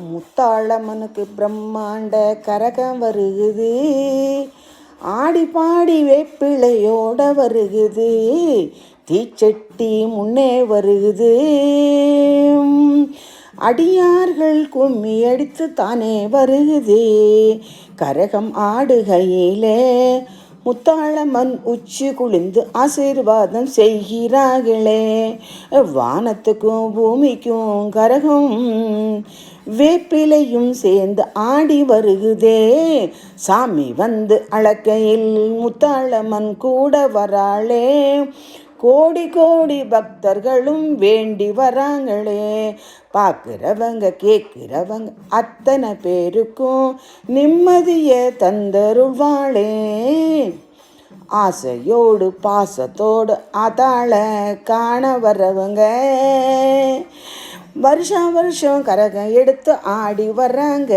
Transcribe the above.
முத்தாளம்மனுக்கு பிரம்மாண்ட கரகம் வருகுது. ஆடி பாடி வேப்பிளையோட வருகுது. தீச்சட்டி முன்னே வருகுது. அடியார்கள் கும்மி அடித்து தானே வருகுது. கரகம் ஆடுகையிலே முத்தாளம்மன் உச்சி குளிந்து ஆசீர்வாதம் செய்கிறார்களே. வானத்துக்கும் பூமிக்கும் கரகம் வேப்பிலையும் சேர்ந்து ஆடி வருகுதே. சாமி வந்து அளக்கையில் முத்தாளமன் கூட வராளே. கோடி கோடி பக்தர்களும் வேண்டி வராங்களே. பார்க்குறவங்க கேட்குறவங்க அத்தனை பேருக்கும் நிம்மதியை தந்தருள்வாளே ஆசையோடு பாசத்தோடு அதாள காண வரவங்க வருஷம் வருஷம் கரகம் எடுத்து ஆடி வர்றாங்க.